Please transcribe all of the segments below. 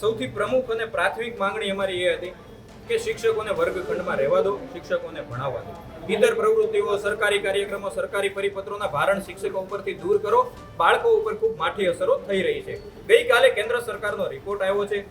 સૌથી પ્રમુખ અને પ્રાથમિક માંગણી અમારી એ હતી કે શિક્ષકોને વર્ગખંડમાં રહેવા દો, શિક્ષકોને ભણાવવા દો. ઇતર પ્રવૃત્તિઓ, સરકારી કાર્યક્રમો, સરકારી પરિપત્રોના ભારણ શિક્ષકો ઉપરથી દૂર કરો. બાળકો ઉપર ખૂબ માઠી અસરો થઈ રહી છે. ગઈકાલે કેન્દ્ર સરકારનો રિપોર્ટ આવ્યો છે.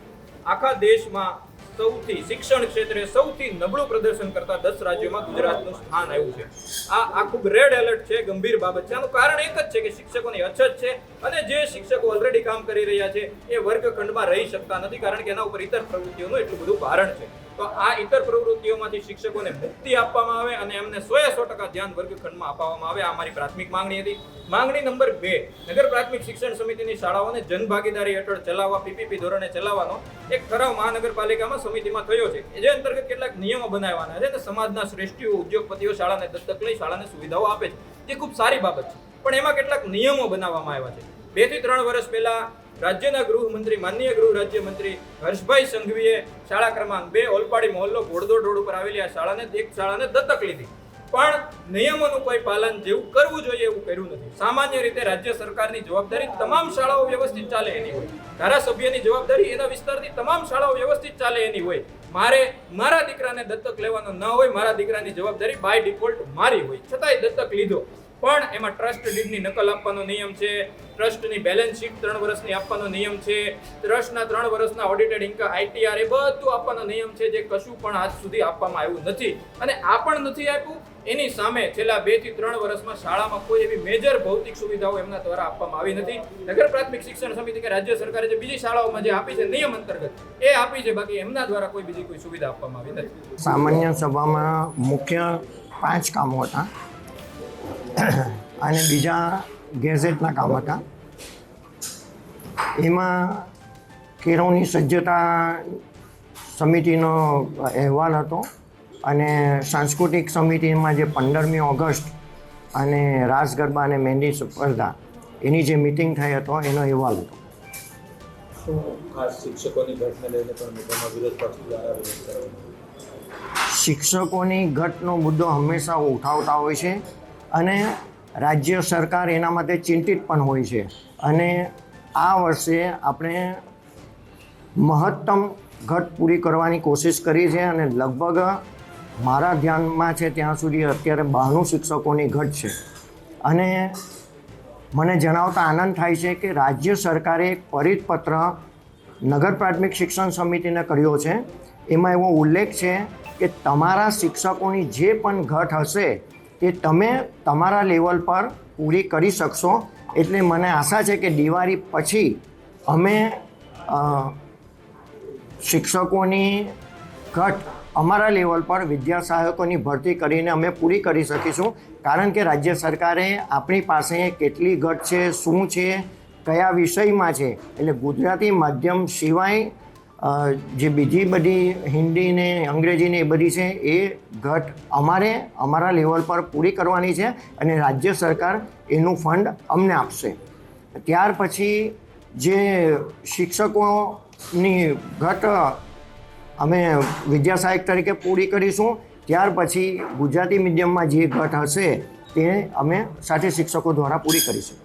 આખા દેશમાં સૌથી શિક્ષણ ક્ષેત્રે સૌથી નબળું પ્રદર્શન કરતા દસ રાજ્યોમાં ગુજરાતનું સ્થાન આવ્યું છે. આ આ ખૂબ રેડ એલર્ટ છે, ગંભીર બાબત છે. આનું કારણ એક જ છે કે શિક્ષકોની અછત છે અને જે શિક્ષકો ઓલરેડી કામ કરી રહ્યા છે એ વર્ગખંડમાં રહી શકતા નથી કારણ કે એના ઉપર ઇતર પ્રવૃત્તિઓનું એટલું બધું ભારણ છે. તો આ ઇતર પ્રવૃત્તિઓમાંથી શિક્ષકોને મુક્તિ આપવામાં આવે અને એમને સો એ સો ટકા ધ્યાન વર્ગખંડમાં આપવામાં આવે. આ મારી પ્રાથમિક માંગણી હતી. માંગણી નંબર બે, નગર પ્રાથમિક શિક્ષણ સમિતિની શાળાઓને જનભાગીદારી હેઠળ ચલાવવા, પીપીપી ધોરણે ચલાવવાનો એક ઠરાવ મહાનગરપાલિકામાં સમિતિમાં થયો છે. જે અંતર્ગત કેટલાક નિયમો બનાવવાના છે અને સમાજના શ્રેષ્ઠીઓ, ઉદ્યોગપતિઓ શાળાને દત્તક લઈ શાળાને સુવિધાઓ આપે છે. જે ખૂબ સારી બાબત છે. પણ એમાં કેટલાક નિયમો બનાવવામાં આવ્યા છે. બેથી ત્રણ વર્ષ પહેલા રાજ્યના ગૃહમંત્રી, માનનીય ગૃહ રાજ્યમંત્રી હર્ષભાઈ સંઘવીએ શાળા ક્રમાંક બે, ઓલપાડી મહોલ્લો ઘોડદોડ રોડ ઉપર આવેલી આ શાળાને એક શાળાને દત્તક લીધી. પણ નિયમોનું કોઈ પાલન જેવું કરવું જોઈએ એવું કર્યું નથી. સામાન્ય રીતે રાજ્ય સરકારની જવાબદારી તમામ શાળાઓ વ્યવસ્થિત ચાલે એની હોય. ધારાસભ્યની જવાબદારી એના વિસ્તારની તમામ શાળાઓ વ્યવસ્થિત ચાલે એની હોય. મારે મારા દીકરાને દત્તક લેવાનો ન હોય, મારા દીકરાની જવાબદારી બાય ડિફોલ્ટ મારી હોય. છતાંય દત્તક લીધો. પણ એમાં ટ્રસ્ટ ડીડની નકલ આપવાનો નિયમ છે ટ્રસ્ટની બેલેન્સ શીટ ત્રણ વર્ષની આપવાનો નિયમ છે ટ્રસ્ટના ત્રણ વર્ષના ઓડિટેડ ઇન્કમ આઈટીઆર એ બધું આપવાનો નિયમ છે જે કશું પણ આજ સુધી આપવામાં આવ્યું નથી. અને આ પણ નથી આપ્યું. એની સામે છેલ્લા બેથી ત્રણ વર્ષમાં શાળામાં કોઈ એવી મેજર ભૌતિક સુવિધાઓ એમના દ્વારા આપવામાં આવી નથી. નગર પ્રાથમિક શિક્ષણ સમિતિ કે રાજ્ય સરકારે જે બીજી શાળાઓમાં જે આપી છે નિયમ અંતર્ગત, એ આપી છે. બાકી એમના દ્વારા કોઈ બીજી કોઈ સુવિધા આપવામાં આવી નથી. સામાન્ય સભામાં મુખ્ય પાંચ કામો હતા. અને બીજા ગેઝેટના કામ હતા. એમાં કેરવની સજ્જતા સમિતિનો અહેવાલ હતો અને સાંસ્કૃતિક સમિતિમાં જે પંદરમી ઓગસ્ટ અને રાસ ગરબા અને મહેંદી સ્પર્ધા એની જે મિટિંગ થઈ હતો એનો અહેવાલ હતો. શિક્ષકોની ઘટને મુદ્દો હંમેશા ઉઠાવતા હોય છે. અને રાજ્ય સરકાર એના માટે ચિંતિત પણ હોય છે. અને આ વર્ષે આપણે મહત્તમ ઘટ પૂરી કરવાની કોશિશ કરી છે અને લગભગ મારા ધ્યાનમાં છે ત્યાં સુધી અત્યારે બાણું શિક્ષકોની ઘટ છે. અને મને જણાવતા આનંદ થાય છે કે રાજ્ય સરકારે એક પરિતપત્ર નગર પ્રાથમિક શિક્ષણ સમિતિને કર્યો છે. એમાં એવો ઉલ્લેખ છે કે તમારા શિક્ષકોની જે પણ ઘટ હશે તે તમે તમારા લેવલ પર પૂરી કરી શકશો. એટલે મને આશા છે કે દિવાળી પછી અમે શિક્ષકોની ઘટ અમારા લેવલ પર વિદ્યા સહાયકોની ભરતી કરીને અમે પૂરી કરી શકીશું. કારણ કે રાજ્ય સરકારે આપણી પાસે કેટલી ઘટ છે, શું છે, કયા વિષયમાં છે. એટલે ગુજરાતી માધ્યમ સિવાય જે બીજી બધી હિન્દી ને અંગ્રેજી ને એ બધી છે, એ ઘટ અમારે, અમારા લેવલ પર પૂરી કરવાની છે અને રાજ્ય સરકાર એનું ફંડ અમને આપશે. ત્યાર પછી જે શિક્ષકોની ઘટ અમે વિદ્યા સહાયક તરીકે પૂરી કરીશું, ત્યાર પછી ગુજરાતી મીડિયમમાં જે ઘટ હશે તે અમે સાથે શિક્ષકો દ્વારા પૂરી કરીશું.